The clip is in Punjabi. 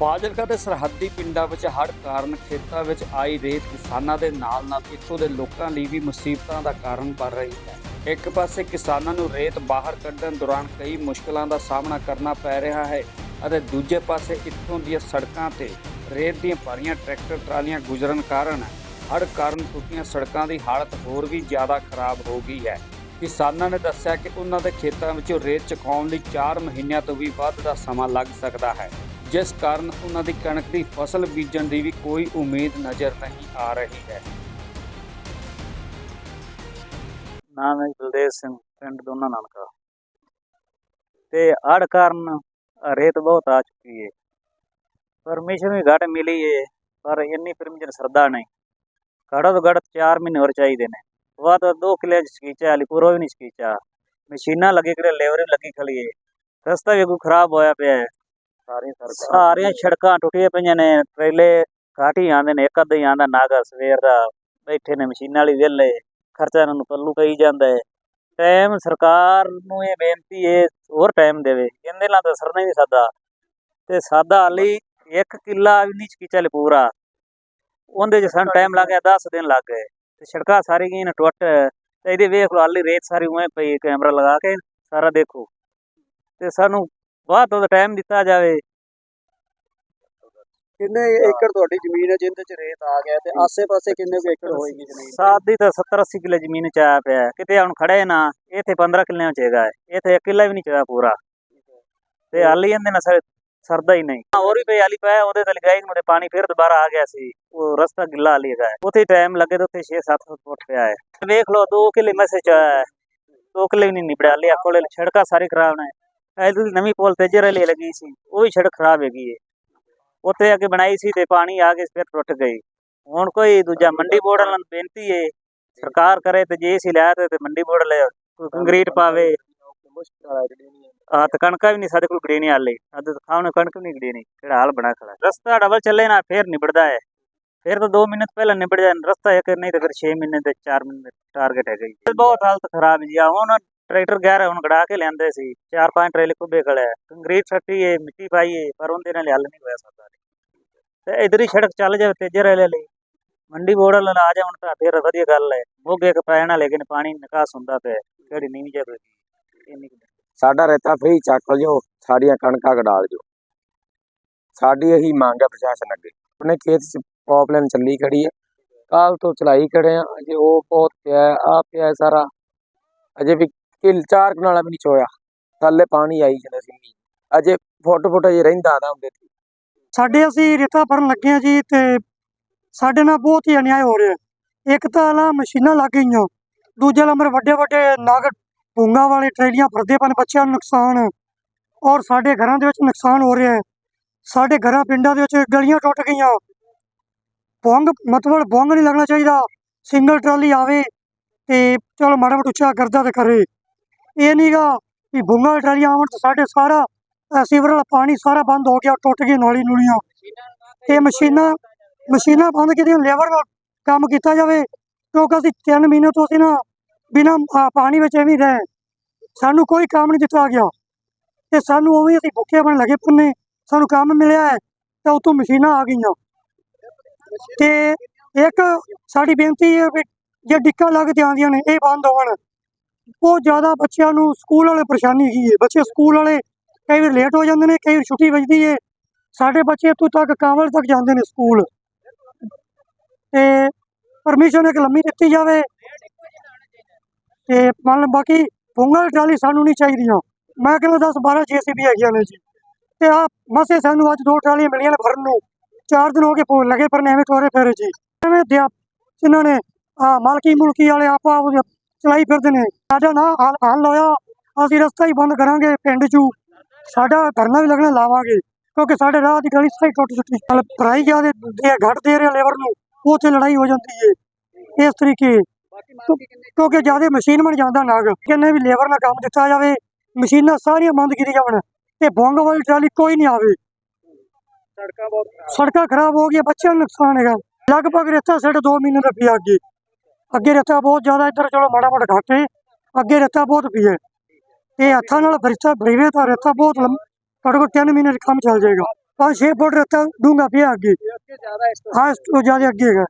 ਫਾਜ਼ਿਲਕਾ ਦੇ ਸਰਹੱਦੀ ਪਿੰਡਾਂ ਵਿੱਚ ਹੜ੍ਹ ਕਾਰਨ ਖੇਤਾਂ ਵਿੱਚ ਆਈ ਰੇਤ ਕਿਸਾਨਾਂ ਦੇ ਨਾਲ ਨਾਲ ਇੱਥੋਂ ਦੇ ਲੋਕਾਂ ਲਈ ਵੀ ਮੁਸੀਬਤਾਂ ਦਾ ਕਾਰਨ ਬਣ ਰਹੀ ਹੈ। ਇੱਕ ਪਾਸੇ ਕਿਸਾਨਾਂ ਨੂੰ ਰੇਤ ਬਾਹਰ ਕੱਢਣ ਦੌਰਾਨ ਕਈ ਮੁਸ਼ਕਲਾਂ ਦਾ ਸਾਹਮਣਾ ਕਰਨਾ ਪੈ ਰਿਹਾ ਹੈ ਅਤੇ ਦੂਜੇ ਪਾਸੇ ਇੱਥੋਂ ਦੀਆਂ ਸੜਕਾਂ ਤੇ ਰੇਤ ਦੀਆਂ ਭਾਰੀਆਂ ਟਰੈਕਟਰ ਟਰਾਲੀਆਂ ਗੁਜ਼ਰਨ ਕਾਰਨ ਹੜ੍ਹ ਕਾਰਨ ਟੁੱਟੀਆਂ ਸੜਕਾਂ ਦੀ ਹਾਲਤ ਹੋਰ ਵੀ ਜ਼ਿਆਦਾ ਖਰਾਬ ਹੋ ਗਈ ਹੈ। ਕਿਸਾਨਾਂ ਨੇ ਦੱਸਿਆ ਕਿ ਉਹਨਾਂ ਦੇ ਖੇਤਾਂ ਵਿੱਚੋਂ ਰੇਤ ਚੁਕਾਉਣ ਲਈ 4 ਮਹੀਨਿਆਂ ਤੋਂ ਵੀ ਵੱਧ ਦਾ ਸਮਾਂ ਲੱਗ ਸਕਦਾ ਹੈ। ਜਿਸ ਕਾਰਨ ਉਹਨਾਂ ਦੀ ਕਣਕ ਦੀ ਫਸਲ ਬੀਜਣ ਦੀ ਵੀ ਕੋਈ ਉਮੀਦ ਨਜ਼ਰ ਨਹੀਂ ਆ ਰਹੀ ਹੈ। ਨਾਮ ਹੈ ਬਲਦੇਵ ਸਿੰਘ, ਪਿੰਡ ਦੋਨਾ ਨਾਨਕਾ। ਤੇ ਅੜ ਕਾਰਨ ਰੇਤ ਬਹੁਤ ਆ ਚੁੱਕੀ ਹੈ ਪਰਮਿਸ਼ਨ ਵੀ ਘੱਟ ਮਿਲੀ ਹੈ ਪਰ ਇੰਨੀ ਪਰਮਿਸ਼ਨ ਸਰਦਾ ਨਹੀਂ। ਘੜੋ ਤੋਂ ਘੱਟ 4 ਮਹੀਨੇ ਹੋਰ ਚਾਹੀਦੇ ਨੇ। ਵਾ ਤਾਂ 2 ਕਿਲੇ ਸਕੀਚਾ ਵਾਲੀ ਵੀ ਨਹੀਂ ਸਕੀਚਾ। ਮਸ਼ੀਨਾਂ ਲੱਗੇ ਕਿਤੇ, ਲੇਬਰ ਵੀ ਲੱਗੀ ਖੜੀ ਹੈ ਰਸਤਾ ਵੀ ਕੋਈ ਖਰਾਬ ਹੋਇਆ ਪਿਆ ਹੈ ਸਾਰੀਆਂ ਸੜਕਾਂ ਸਾਰੀਆਂ ਸੜਕਾਂ ਟੁੱਟੀਆਂ ਪਈਆਂ ਨੇ, ਟ੍ਰੇਲੇ ਘੱਟ ਹੀ ਨੇ, ਇੱਕ ਅੱਧਾ ਹੀ ਆਉਂਦਾ ਨਾਗਾ ਸਵੇਰ ਦਾ, ਬੈਠੇ ਨੇ ਮਸ਼ੀਨਾਂ ਵਾਲੀ ਵਿਹਲੇ, ਖਰਚਾ ਇਹਨਾਂ ਨੂੰ ਪੱਲੂ ਪਈ ਜਾਂਦਾ ਹੈ। ਟਾਈਮ ਸਰਕਾਰ ਨੂੰ ਇਹ ਬੇਨਤੀ ਹੈ, ਹੋਰ ਟਾਈਮ ਦੇਵੇ, ਇਹਦੇ ਨਾਲ ਤਾਂ ਸਰਨਾ ਨਹੀਂ ਸਾਦਾ। ਤੇ ਸਾਦਾ ਹਾਲੀ ਇੱਕ ਕਿੱਲਾ ਵੀ ਨਹੀਂ ਚਕੀ ਪੂਰਾ। ਉਹਦੇ ਚ ਸਾਨੂੰ ਟਾਈਮ ਲੱਗ ਗਿਆ 10 ਦਿਨ ਲੱਗ ਗਏ। ਤੇ ਸੜਕਾਂ ਸਾਰੀ ਗਈਆਂ ਟੁੱਟ, ਤੇ ਇਹਦੇ ਵੇਖ ਲਓ, ਹਾਲੀ ਰੇਤ ਸਾਰੀ ਉਵੇਂ ਪਈ, ਕੈਮਰਾ ਲਗਾ ਕੇ ਸਾਰਾ ਦੇਖੋ। ਤੇ ਸਾਨੂੰ ਬਾਅਦ ਤੋਂ ਟਾਈਮ ਦਿੱਤਾ ਜਾਵੇ। ਕਿੰਨੇ ਏਕੜ ਤੁਹਾਡੀ ਜ਼ਮੀਨ ਹੈ ਜਿੰਦੇ ਚ ਰੇਤ ਆ ਗਿਆ ਤੇ ਆਸੇ-ਪਾਸੇ ਕਿੰਨੇ ਕੁ ਏਕੜ ਹੋਏਗੀ ਜ਼ਮੀਨ? ਸਾਦੀ ਤਾਂ 70 80 ਕਿੱਲੇ ਜ਼ਮੀਨ ਚ ਆਇਆ ਪਿਆ। ਹੈ। ਕਿਤੇ ਹੁਣ ਖੜੇ ਨਾ ਇੱਥੇ 15 ਕਿੱਲਿਆਂ ਚ ਹੈਗਾ। ਹੈ। ਇੱਥੇ ਕਿੱਲਾ ਵੀ ਨਹੀਂ ਚੋਇਆ ਪੂਰਾ। ਤੇ ਹਾਲੀ ਇਹਦੇ ਨਾਲ ਸਰ- ਸਰਦਾ ਹੀ ਨਹੀਂ। ਹੋਰ ਵੀ ਪਈ ਹਾਲੀ ਪਿਆ ਉਹਦੇ ਤੇ ਲਗਾਈ ਤੇ ਪਾਣੀ ਫਿਰ ਦੁਬਾਰਾ ਆ ਗਿਆ ਸੀ। ਉਹ ਰਸਤਾ ਗਿੱਲਾ ਹਾਲੀ ਹੈਗਾ। ਹੈ। ਉੱਥੇ ਟਾਈਮ ਲੱਗੇ ਤੇ ਉੱਥੇ 6-7 ਫੁੱਟ ਪਿਆ ਹੈ। ਵੇਖ ਲਓ 2 ਕਿੱਲੇ ਮੈਸੇ ਚ ਆਇਆ ਹੈ। 2 ਕਿੱਲੇ ਵੀ ਨਹੀਂ ਨਿਬੜਿਆ ਲਿਆ ਕੋਲੇ ਛੜਕਾ ਸਾਰੀ ਖਰਾਬ ਨੇ। ਐਦੀ ਨਵੀਂ ਪੋਲ ਤੇ ਜਰੇ ਲਈ ਲੱਗੀ ਸੀ, ਉਹ ਵੀ ਸੜਕ ਖਰਾਬ ਹੈਗੀ ਹੈ ਉੱਥੇ ਅੱਗੇ ਬਣਾਈ ਸੀ ਤੇ ਪਾਣੀ ਆ ਕੇ ਫਿਰ ਟੁੱਟ ਗਈ ਹੁਣ ਕੋਈ ਦੂਜਾ ਮੰਡੀ ਬੋਰਡ ਵਾਲਿਆਂ ਨੂੰ ਬੇਨਤੀ ਹੈ ਸਰਕਾਰ ਕਰੇ ਤੇ ਜੇ ਅਸੀਂ ਲਿਆ ਤੇ ਤੇ ਮੰਡੀ ਬੋਰਡ ਲੈ ਕੋਈ ਕੰਕਰੀਟ ਪਾਵੇ। ਆ ਤੇ ਕਣਕਾਂ ਵੀ ਨਹੀਂ, ਸਾਡੇ ਕੋਲ ਗੜੀ ਨਹੀਂ ਹਾਲੇ। ਸਾਡੇ ਤਾਂ ਖਾਣ ਨੂੰ ਕਣਕ ਵੀ ਨਹੀਂ ਗੜੀ ਨਹੀਂ ਕਿਹੜਾ ਹਾਲ ਬਣਾ ਖੜਾ। ਹੈ। ਰਸਤਾ ਡਬਲ ਚੱਲੇ ਨਾ, ਫੇਰ ਨਿਬੜਦਾ ਹੈ ਫਿਰ ਤਾਂ 2 ਮਹੀਨੇ ਤੋਂ ਪਹਿਲਾਂ ਨਿਬੜ ਜਾਏ, ਰਸਤਾ ਇੱਕ, ਨਹੀਂ ਤੇ ਫਿਰ 6 ਮਹੀਨੇ ਤੇ 4 ਮਹੀਨੇ ਟਾਰਗੇਟ ਹੈਗਾ ਜੀ ਬਹੁਤ ਹਾਲਤ ਖਰਾਬ ਜੀ ਆ ਹੁਣ ਟਰੈਕਟਰ ਗੈਰ ਹੁਣ ਗੜਾ ਕੇ ਲਿਆਂਦੇ ਸੀ, ਚਾਰ ਪੰਜ ਟਰੇਲੇ ਕੁੱਬੇ ਖੜੇ ਆ। ਕੰਕਰੀਟ ਛੱਟੀ ਏ, ਮਿੱਟੀ ਪਾਈ ਏ, ਪਰ ਉਹਦੇ ਨਾਲ ਹੱਲ ਨਹੀਂ ਤੇ ਇਧਰ ਹੀ ਸੜਕ ਚੱਲ ਜਾਵੇ ਤੇਜੇ ਰੇਲੇ ਲਈ। ਮੰਡੀ ਬੋਰਡ ਵਾਲਾ ਆ ਜਾਣ ਤਾਂ ਫਿਰ ਵਧੀਆ ਗੱਲ ਹੈ ਮੋਗੇ ਕ ਪੈਣਾ ਲੇਕਿਨ ਪਾਣੀ ਨਿਕਾਸ ਹੁੰਦਾ ਪਿਆ ਕਿਹੜੀ ਨੀਵੀਂ ਜਗ੍ਹਾ ਇੰਨੀ ਸਾਡਾ ਰੇਤਾ ਫ੍ਰੀ ਚੱਕ ਲਿਓ, ਸਾਡੀਆਂ ਕਣਕਾਂ ਕਢਾਲ ਜੋ ਸਾਡੀ ਇਹੀ ਮੰਗ ਹੈ ਪ੍ਰਸ਼ਾਸਨ ਅੱਗੇ। ਆਪਣੇ ਖੇਤ 'ਚ ਪਾਈਪਲਾਈਨ ਚੱਲੀ ਖੜੀ ਹੈ ਕੱਲ ਤੋਂ ਚਲਾਈ ਖੜੇ ਆ, ਅਜੇ ਉਹ ਬਹੁਤ ਪਿਆ ਆ ਪਿਆ ਸਾਰਾ। ਅਜੇ ਵੀ ਕਿਲ ਚਾਰ ਕਨਾਲਾ ਵੀ ਨਹੀਂ ਚੋਇਆ। ਥੱਲੇ ਪਾਣੀ ਆਈ ਜਾਂਦਾ ਸੀ। ਅਜੇ ਫੁੱਟ ਫੁੱਟ ਜੇ ਰਹਿੰਦਾ ਆਦਾ ਹੁੰਦੇ ਸੀ ਸਾਡੇ ਅਸੀਂ ਰੇਤਾ ਭਰਨ ਲੱਗੇ ਆ ਜੀ ਤੇ ਸਾਡੇ ਨਾਲ ਬਹੁਤ ਹੀ ਅਨਿਆਏ ਹੋ ਰਿਹਾ ਇੱਕ ਤਾਂ ਨਾ ਮਸ਼ੀਨਾਂ ਲੱਗ ਗਈਆਂ। ਦੂਜਾ ਨੰਬਰ ਵੱਡੇ ਵੱਡੇ ਨਗ ਭੂੰਗਾ ਵਾਲੇ ਟਰੇਲੀਆਂ ਫਿਰਦੇ ਪਨ ਬੱਚਿਆਂ ਨੂੰ ਨੁਕਸਾਨ। ਔਰ ਸਾਡੇ ਘਰਾਂ ਦੇ ਵਿੱਚ ਨੁਕਸਾਨ ਹੋ ਰਿਹਾ ਹੈ। ਸਾਡੇ ਘਰਾਂ ਪਿੰਡਾਂ ਦੇ ਵਿੱਚ ਗਲੀਆਂ ਟੁੱਟ ਗਈਆਂ। ਬੋਂਗ ਮਤਲਬ ਬੋਂਗ ਨਹੀਂ ਲੱਗਣਾ ਚਾਹੀਦਾ। ਸਿੰਗਲ ਟਰਾਲੀ ਆਵੇ ਤੇ ਚਲੋ ਮਾੜਾ ਮੋਟਾ ਉੱਚਾ ਕਰਦਾ ਤੇ ਕਰੇ। ਇਹ ਨਹੀਂਗਾ ਵੀ ਭੂੰਗਾ ਟਰਾਲੀਆਂ ਆਉਣ ਤੇ ਸਾਡੇ ਸਾਰਾ ਸੀਵਰ ਵਾਲਾ ਪਾਣੀ ਸਾਰਾ ਬੰਦ ਹੋ ਗਿਆ, ਟੁੱਟ ਗਈ ਨਾਲੀ ਨੂਲੀਆਂ। ਇਹ ਮਸ਼ੀਨਾਂ ਮਸ਼ੀਨਾਂ ਬੰਦ ਕੀਤੀਆਂ, ਲੇਬਰ ਨਾਲ ਕੰਮ ਕੀਤਾ ਜਾਵੇ, ਕਿਉਂਕਿ ਅਸੀਂ 3 ਮਹੀਨੇ ਤੋਂ ਅਸੀਂ ਨਾ ਬਿਨਾਂ ਪਾਣੀ ਵਿੱਚ ਐਵੇਂ ਰਹੇ। ਸਾਨੂੰ ਕੋਈ ਕੰਮ ਨਹੀਂ ਦਿੱਤਾ ਗਿਆ। ਤੇ ਸਾਨੂੰ ਉਵੇਂ ਅਸੀਂ ਭੁੱਖੇ ਬਣ ਲੱਗੇ ਪੁੰਨੇ। ਸਾਨੂੰ ਕੰਮ ਮਿਲਿਆ ਹੈ, ਤਾਂ ਉਤੋਂ ਮਸ਼ੀਨਾਂ ਆ ਗਈਆਂ। ਤੇ ਇੱਕ ਸਾਡੀ ਬੇਨਤੀ ਹੈ ਵੀ ਜੇ ਡਿੱਕਾ ਲੱਗ ਤੇ ਆਉਂਦੀਆਂ ਨੇ, ਇਹ ਬੰਦ ਹੋਣ ਉਹ ਜ਼ਿਆਦਾ ਬੱਚਿਆਂ ਨੂੰ ਸਕੂਲ ਵਾਲੇ ਪਰੇਸ਼ਾਨੀ ਹੈਗੀ ਹੈ। ਬੱਚੇ ਸਕੂਲ ਵਾਲੇ ਕਈ ਵਾਰ ਲੇਟ ਹੋ ਜਾਂਦੇ ਨੇ, ਕਈ ਵਾਰ ਛੁੱਟੀ ਵੱਜਦੀ ਹੈ। ਸਾਡੇ ਬੱਚੇ ਇੱਥੋਂ ਤੱਕ ਕਾਂਵਲ ਤੱਕ ਜਾਂਦੇ ਨੇ ਸਕੂਲ। ਤੇ ਪਰਮਿਸ਼ਨ ਇੱਕ ਲੰਮੀ ਦਿੱਤੀ ਜਾਵੇ। ਤੇ ਮੰਨ ਬਾਕੀ ਪੁੰਗਲ ਟਰਾਲੀ ਸਾਨੂੰ ਨਹੀਂ ਚਾਹੀਦੀਆਂ। ਮੈਂ ਕਹਿੰਦਾ 10 12 ਜੀਸੀਬੀ ਹੈਗੀਆਂ ਨੇ ਜੀ। ਤੇ ਆ ਮਸੇ ਸਾਨੂੰ ਅੱਜ ਦੋ ਟਰਾਲੀਆਂ ਮਿਲੀਆਂ ਨੇ ਭਰਨ ਨੂੰ। ਚਾਰ ਦਿਨ ਹੋ ਗਏ ਫੋਨ ਲਗੇ ਪਰ ਐਵੇਂ ਤੋਰੇ ਫੇਰੇ ਜੀ। ਐਵੇਂ ਦਿਆ ਜਿਨ੍ਹਾਂ ਨੇ ਆ ਮਾਲਕੀ ਮੁਲਕੀ ਵਾਲੇ ਆਪਾ ਆਪ ਚਲਾਈ ਫਿਰਦੇ ਨੇ। ਸਾਡਾ ਨਾ ਹੱਲ ਹੱਲ ਹੋਇਆ ਅਸੀਂ ਰਸਤਾ ਹੀ ਬੰਦ ਕਰਾਂਗੇ ਪਿੰਡ 'ਚੋਂ। ਸਾਡਾ ਧਰਨਾ ਵੀ ਲੱਗਣਾ ਲਾਵਾਂਗੇ ਕਿਉਂਕਿ ਸਾਡੇ ਰਾਹ ਦੀ ਗਲੀ ਸਾਰੀ ਟੁੱਟ ਚੁੱਕੀ। ਹੈ ਪ੍ਰਾਈ ਜਿਆਦੇ ਦੇ ਘੱਟ ਦੇ ਰਿਹਾ ਲੇਬਰ ਨੂੰ ਉੱਥੇ ਲੜਾਈ ਹੋ ਜਾਂਦੀ ਹੈ ਇਸ ਤਰੀਕੇ। ਕਿਉਂਕਿ ਜਿਆਦੇ ਮਸ਼ੀਨ ਬਣ ਜਾਂਦਾ ਨਾਗ ਕਹਿੰਦੇ ਵੀ ਲੇਬਰ ਨਾਲ ਕੰਮ ਦਿੱਤਾ ਜਾਵੇ ਮਸ਼ੀਨਾਂ ਸਾਰੀਆਂ ਬੰਦ ਕੀਤੀ ਜਾਵਣ ਤੇ ਬੋਂਗ ਵਾਲੀ ਟਰਾਲੀ ਕੋਈ ਨਹੀਂ ਆਵੇ। ਸੜਕਾਂ ਬਹੁਤ ਸੜਕਾਂ ਖਰਾਬ ਹੋ ਗਈਆਂ ਬੱਚਿਆਂ ਨੂੰ ਨੁਕਸਾਨ ਹੈਗਾ। ਲਗਭਗ ਰੇਤਾ ਸਾਡੇ 2 ਮਹੀਨੇ ਦਾ ਪਿਆ ਅੱਗੇ। ਅੱਗੇ ਰੇਤਾ ਬਹੁਤ ਜ਼ਿਆਦਾ ਇੱਧਰ ਚਲੋ ਮਾੜਾ ਮਾੜਾ ਘੱਟ ਹੈ ਅੱਗੇ ਰੇਤਾ ਬਹੁਤ ਪਿਆ ਇਹ ਹੱਥਾਂ ਨਾਲ ਬਰਿਤਾ ਬਰੀਵੇ ਤਾਂ ਰੇਤਾ ਬਹੁਤ ਲੰਮ ਘੱਟੋ ਘੱਟ 3 ਮਹੀਨੇ 'ਚ ਕੰਮ ਚੱਲ ਜਾਏਗਾ। 5-6 ਫੁੱਟ ਰੇਤਾ ਡੂੰਘਾ ਪਿਆ ਅੱਗੇ। ਅੱਗੇ ਜ਼ਿਆਦਾ ਇਸ ਤੋਂ ਹਾਂ ਇਸ ਤੋਂ ਜ਼ਿਆਦਾ ਅੱਗੇ ਹੈਗਾ।